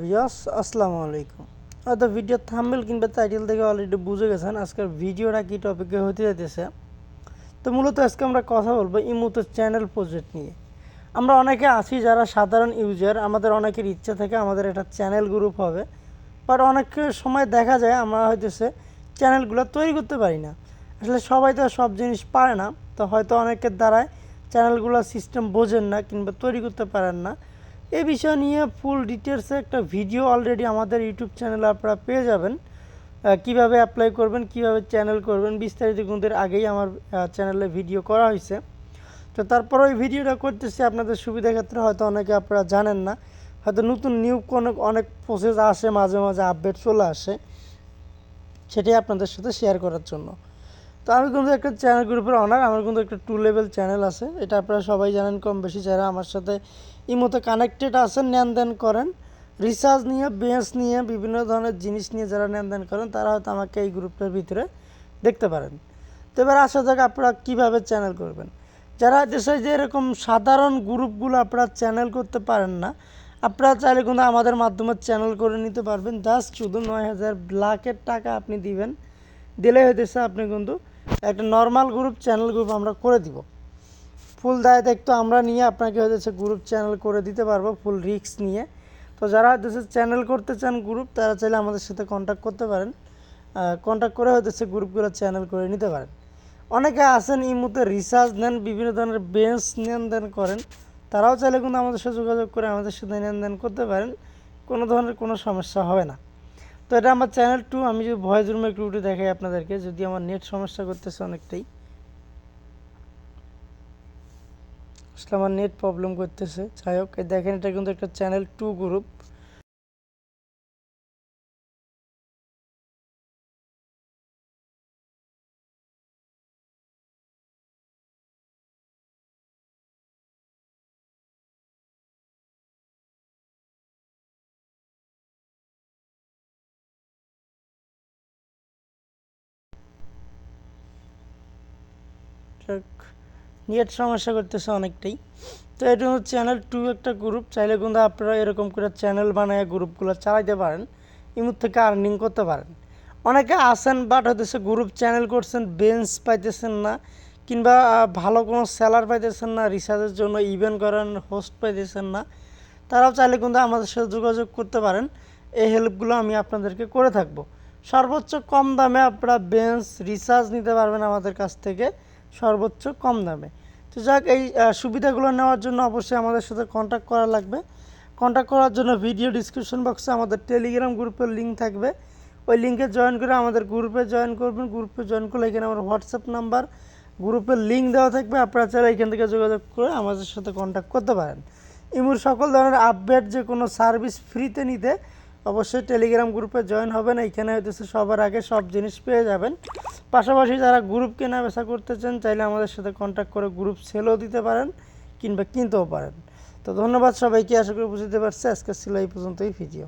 Viewers, আসসালামু আলাইকুম। হয়তো ভিডিও থাম্বেল কিংবা টাইটেল থেকে অলরেডি বুঝে গেছেন আজকের ভিডিওটা কি টপিকে হতে যেতেছে তো মূলত আজকে আমরা কথা বলব ইমুতো চ্যানেল প্রজেক্ট নিয়ে। আমরা অনেকে আছি যারা সাধারণ ইউজার আমাদের অনেকের ইচ্ছা থাকে আমাদের একটা চ্যানেল গ্রুপ হবে। বাট অনেক সময় দেখা যায় আমরা হইতেছে চ্যানেলগুলো তৈরি করতে পারি না। আসলে সবাই তো সব জিনিস পারে না। তো হয়তো অনেকের দ্বারাই চ্যানেলগুলো সিস্টেম বোঝেন না কিংবা তৈরি করতে পারেন না। এই বিষয় নিয়ে ফুল ডিটেলসে একটা ভিডিও অলরেডি আমাদের ইউটিউব চ্যানেলে আপনারা পেয়ে যাবেন। কীভাবে অ্যাপ্লাই করবেন, কীভাবে চ্যানেল করবেন, বিস্তারিত গুণদের আগেই আমার চ্যানেলে ভিডিও করা হয়েছে। তো তারপরে ওই ভিডিওটা করতেছি, আপনাদের সুবিধা ক্ষেত্রে হয়তো অনেকে আপনারা জানেন না, হয়তো নতুন নিউ কোনো অনেক প্রসেস আসে, মাঝে মাঝে আপডেট চলে আসে, সেটাই আপনাদের সাথে শেয়ার করার জন্য। তো আমি কিন্তু একটা চ্যানেল গ্রুপের অনার আমার কিন্তু একটা টু লেভেল চ্যানেল আছে। এটা আপনারা সবাই জানেন কম বেশি যারা আমার সাথে ইমোতে কানেক্টেড আছেন, লেনদেন করেন। রিসার্চ নিয়ে বেঞ্চ নিয়ে, বিভিন্ন ধরনের জিনিস নিয়ে যারা লেনদেন করেন, তারা হয়তো আমাকে এই গ্রুপটার ভিতরে দেখতে পারেন। তো এবার আসা যাক আপনারা কীভাবে চ্যানেল করবেন। যারা দেশে যে এরকম সাধারণ গ্রুপগুলো আপনারা চ্যানেল করতে পারেন না, আপনারা চাইলে কিন্তু আমাদের মাধ্যমে চ্যানেল করে নিতে পারবেন। জাস্ট শুধু নয় হাজার লাখের টাকা আপনি দিবেন। দিলে হইতেছে আপনি কিন্তু একটা নর্মাল গ্রুপ চ্যানেল গ্রুপ আমরা করে দিব। ফুল দায় দায়িত্ব আমরা নিয়ে আপনাকে হইতেছে গ্রুপ চ্যানেল করে দিতে পারব ফুল রিস্ক নিয়ে। তো যারা হইতেছে চ্যানেল করতে চান গ্রুপ তারা চাইলে আমাদের সাথে কন্ট্যাক্ট করতে পারেন। কন্ট্যাক্ট করে হইতেছে গ্রুপগুলো চ্যানেল করে নিতে পারেন। অনেকে আছেন এই মুহূর্তে রিসার্চ নেন, বিভিন্ন ধরনের বেঞ্চ লেনদেন করেন। তারাও চাইলে কিন্তু আমাদের সাথে যোগাযোগ করে আমাদের সাথে লেনদেন করতে পারেন। কোনো ধরনের কোনো সমস্যা হবে না। তো এটা আমার চ্যানেল টু আমি যদি ভয়েস রুমে একটু উঠে দেখাই আপনাদেরকে, যদি আমার নেট সমস্যা করতেছে অনেকটাই। আসলে আমার নেট প্রবলেম করতেছে। যাই হোক দেখেন এটা কিন্তু একটা চ্যানেল টু গ্রুপ নেট সমস্যা করতেছে অনেকটাই। তো এটা হচ্ছে চ্যানেল টু একটা গ্রুপ চাইলে কিন্তু আপনারা এরকম করে চ্যানেল বানায় গ্রুপগুলো চালাইতে পারেন। ইমুর থেকে আর্নিং করতে পারেন? অনেকে আসেন বাট হতেছে গ্রুপ চ্যানেল করছেন বেঞ্চ পাইতেছেন না, কিংবা ভালো কোনো স্যালার পাইতেছেন না রিসার্চের জন্য ইভেন্ট করেন হোস্ট পাইতেছেন না, তারাও চাইলে কিন্তু আমাদের সাথে যোগাযোগ করতে পারেন। এই হেল্পগুলো আমি আপনাদেরকে করে থাকব। সর্বোচ্চ কম দামে আপনারা বেঞ্চ রিসার্চ নিতে পারবেন আমাদের কাছ থেকে। সর্বোচ্চ কম দামে। তো যাক, এই সুবিধাগুলো নেওয়ার জন্য অবশ্যই আমাদের সাথে কন্ট্যাক্ট করা লাগবে। কন্ট্যাক্ট করার জন্য ভিডিও ডিসক্রিপশন বক্সে আমাদের টেলিগ্রাম গ্রুপের লিঙ্ক থাকবে। ওই লিঙ্কে জয়েন করে আমাদের গ্রুপে জয়েন করবেন। গ্রুপে জয়েন করলে এখানে আমার হোয়াটসঅ্যাপ নাম্বার গ্রুপের লিঙ্ক দেওয়া থাকবে। আপনারা চাইলে এখান থেকে যোগাযোগ করে আমাদের সাথে কন্ট্যাক্ট করতে পারেন। ইমুর সকল ধরনের আপডেট যে কোনো সার্ভিস ফ্রিতে নিতে অবশ্যই টেলিগ্রাম গ্রুপে জয়েন হবেন। এইখানে হইতেছে সবার আগে সব জিনিস পেয়ে যাবেন। পাশাপাশি যারা গ্রুপ কেনা বেচা করতে চান, চাইলে আমাদের সাথে কন্ট্যাক্ট করে গ্রুপ সেলও দিতে পারেন কিংবা কিনতেও পারেন। তো ধন্যবাদ সবাইকে, আশা করি বুঝতে পারছি। আজকে ছিল এই পর্যন্তই, ভিডিও।